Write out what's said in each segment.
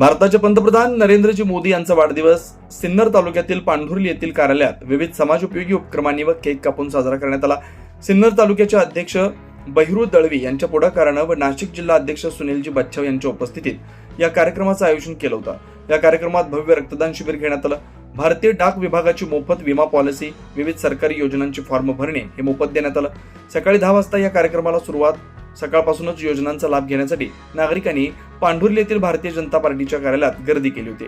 भारताचे पंतप्रधान नरेंद्रजी मोदी यांचा वाढदिवस सिन्नर तालुक्यातील पांढुर्ली येथील कार्यालयात विविध समाजोपयोगी उपक्रमांनी व केक कापून साजरा करण्यात आला. सिन्नर तालुक्याचे अध्यक्ष बहिरू दळवी यांच्या पुढाकारानं व नाशिक जिल्हा अध्यक्ष सुनीलजी बच्छाव यांच्या उपस्थितीत या कार्यक्रमाचं आयोजन केलं होतं. या कार्यक्रमात भव्य रक्तदान शिबिर घेण्यात आलं. भारतीय डाक विभागाची मोफत विमा पॉलिसी विविध सरकारी योजनांचे फॉर्म भरणे हे मोफत देण्यात आलं. सकाळी दहा वाजता या कार्यक्रमाला सुरुवात सकाळपासूनच योजनांचा लाभ घेण्यासाठी नागरिकांनी पांढुर्ली येथील भारतीय जनता पार्टीच्या कार्यालयात गर्दी केली होती.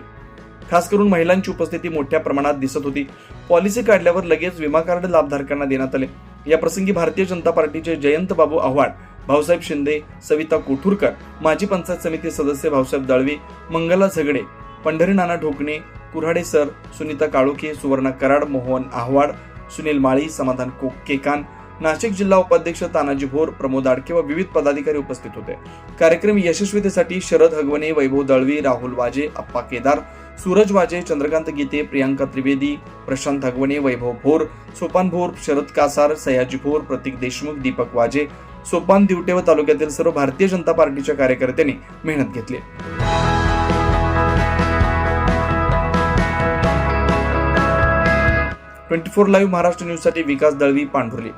खास करून महिलांची उपस्थिती मोठ्या प्रमाणात दिसत होती. पॉलिसी काढल्यावर लगेच विमा कार्ड लाभधारकांना देण्यात आले. या प्रसंगी भारतीय जनता पार्टीचे जयंत बाबू आव्हाड भाऊसाहेब शिंदे सविता कोठूरकर माजी पंचायत समिती सदस्य भाऊसाहेब दळवी मंगला झगडे पंढरी नाना ढोकणे कुऱ्हाडे सर सुनीता काळोखे सुवर्णा कराड मोहन आव्हाड सुनील माळी समाधान को केकान नाशिक जिल्हा उपाध्यक्ष तानाजी भोर प्रमोद आडके व विविध पदाधिकारी उपस्थित होते. कार्यक्रम यशस्वीतेसाठी शरद हगवणे वैभव दळवी राहुल वाजे अप्पा केदार सूरज वाजे चंद्रकांत गीते प्रियांका त्रिवेदी प्रशांत हगवणे वैभव भोर सोपान भोर शरद कासार सयाजी भोर प्रतीक देशमुख दीपक वाजे सोपान दिवटे व तालुक्यातील सर्व भारतीय जनता पार्टीच्या कार्यकर्त्यांनी मेहनत घेतली. ट्वेंटी फोर लाईव्ह महाराष्ट्र न्यूजसाठी विकास दळवी पांढुर्ली.